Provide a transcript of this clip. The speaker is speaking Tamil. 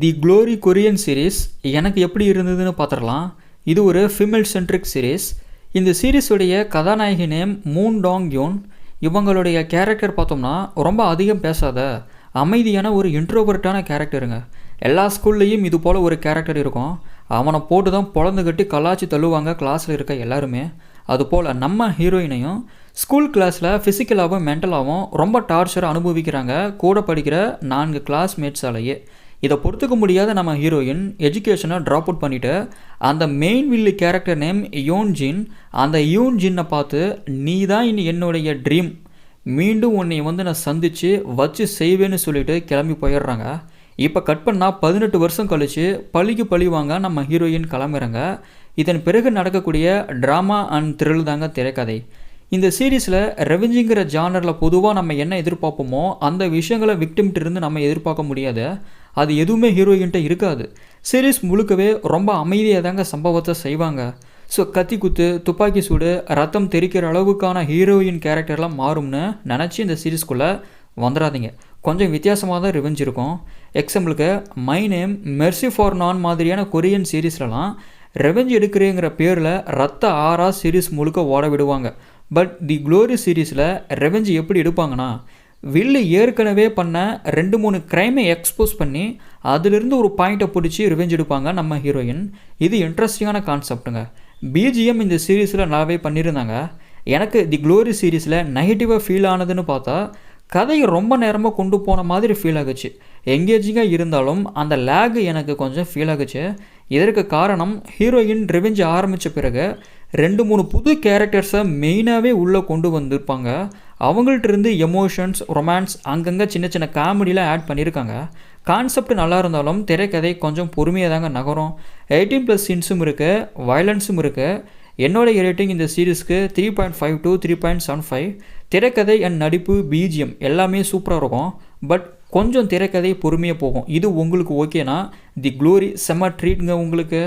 தி க்ளோரி கொரியன் சீரீஸ் எனக்கு எப்படி இருந்ததுன்னு பார்த்துடலாம். இது ஒரு ஃபீமேல் சென்ட்ரிக் சீரீஸ் இந்த சீரீஸுடைய கதாநாயகி நேம் மூன் டாங் யோன் இவங்களுடைய கேரக்டர் பார்த்தோம்னா ரொம்ப அதிகம் பேசாத அமைதியான ஒரு இன்ட்ரோவர்ட்டான கேரக்டருங்க எல்லா ஸ்கூல்லையும் இது போல் ஒரு கேரக்டர் இருக்கும். அவனை போட்டு தான் பொழந்து கட்டி கலாச்சி தள்ளுவாங்க கிளாஸில் இருக்க எல்லாருமே. அதுபோல் நம்ம ஹீரோயினையும் ஸ்கூல் கிளாஸில் ஃபிசிக்கலாகவும் மென்டலாகவும் ரொம்ப டார்ச்சர் அனுபவிக்கிறாங்க. கூட படிக்கிற நான்கு கிளாஸ்மேட்ஸாலேயே இதை பொறுத்துக்க முடியாத நம்ம ஹீரோயின் எஜுகேஷனை ட்ராப் அவுட் பண்ணிவிட்டு அந்த மெயின் வில்லி கேரக்டர் நேம் யோன்ஜின் அந்த யோன்ஜின்னை பார்த்து நீ தான் இனி என்னுடைய ட்ரீம் மீண்டும் உன்னை வந்து நான் சந்தித்து வச்சு செய்வேன்னு சொல்லிட்டு கிளம்பி போயிடுறாங்க. இப்போ கட் பண்ணால் பதினெட்டு வருஷம் கழித்து பழிக்கு பழி வாங்க நம்ம ஹீரோயின் கிளம்புறாங்க. இதன் பிறகு நடக்கக்கூடிய ட்ராமா அண்ட் த்ரில் தாங்க திரைக்கதை. இந்த சீரீஸில் ரெவெஞ்சுங்கிற ஜானரில் பொதுவாக நம்ம என்ன எதிர்பார்ப்போமோ அந்த விஷயங்களை விக்டிம்கிட்ட இருந்து நம்ம எதிர்பார்க்க முடியாது. அது எதுவுமே ஹீரோயின்ட்ட இருக்காது. சீரீஸ் முழுக்கவே ரொம்ப அமைதியாக தாங்க சம்பவத்தை செய்வாங்க. ஸோ கத்தி குத்து துப்பாக்கி சூடு ரத்தம் தெறிக்கிற அளவுக்கான ஹீரோயின் கேரக்டர்லாம் மாறும்னு நினச்சி இந்த சீரீஸ்குள்ளே வந்துடாதீங்க கொஞ்சம் வித்தியாசமாக தான் ரிவெஞ்ச் இருக்கும். எக்ஸாம்பிளுக்கு மை நேம் மெர்சி ஃபார் நான் மாதிரியான கொரியன் சீரீஸ்லலாம் ரெவெஞ்ச் எடுக்கிறேங்கிற பேரில் ரத்த ஆறா சீரீஸ் முழுக்க ஓட விடுவாங்க. பட் தி க்ளோரி சீரீஸில் ரெவெஞ்ச் எப்படி எடுப்பாங்கன்னா வில்லு ஏற்கனவே பண்ண ரெண்டு மூணு க்ரைமை எக்ஸ்போஸ் பண்ணி அதிலிருந்து ஒரு பாயிண்ட்டை பிடிச்சி ரிவெஞ்ச் எடுப்பாங்க நம்ம ஹீரோயின் இது இன்ட்ரெஸ்டிங்கான கான்செப்ட்டுங்க பிஜிஎம் இந்த சீரீஸில் நல்லாவே பண்ணியிருந்தாங்க. எனக்கு தி க்ளோரி சீரீஸில் நெகட்டிவாக ஃபீல் ஆனதுன்னு பார்த்தா கதையை ரொம்ப நேரமாக கொண்டு போன மாதிரி ஃபீல் ஆகுச்சு. எங்கேஜிங்காக இருந்தாலும் அந்த லேக் எனக்கு கொஞ்சம் ஃபீல் ஆகுச்சு. இதற்கு காரணம் ஹீரோயின் ரிவெஞ்ச் ஆரம்பித்த பிறகு ரெண்டு மூணு புது கேரக்டர்ஸை மெயினாகவே உள்ளே கொண்டு வந்திருப்பாங்க. அவங்கள்ட்ட இருந்து எமோஷன்ஸ் ரொமான்ஸ் அங்கங்கே சின்ன சின்ன காமெடிலாம் ஆட் பண்ணியிருக்காங்க. கான்செப்ட் நல்லா இருந்தாலும் திரைக்கதை கொஞ்சம் பொறுமையாக தாங்க நகரும். எயிட்டீன் ப்ளஸ் சீன்ஸும் இருக்குது வயலன்ஸும் இருக்குது என்னோட ரேட்டிங் இந்த சீரீஸ்க்கு three point five two three point seven five திரைக்கதை அண்ட் நடிப்பு பிஜிஎம் எல்லாமே சூப்பராக இருக்கும். பட் கொஞ்சம் திரைக்கதை பொறுமையாக போகும். இது உங்களுக்கு ஓகேனா தி க்ளோரி செம்ம ட்ரீட்ங்க உங்களுக்கு.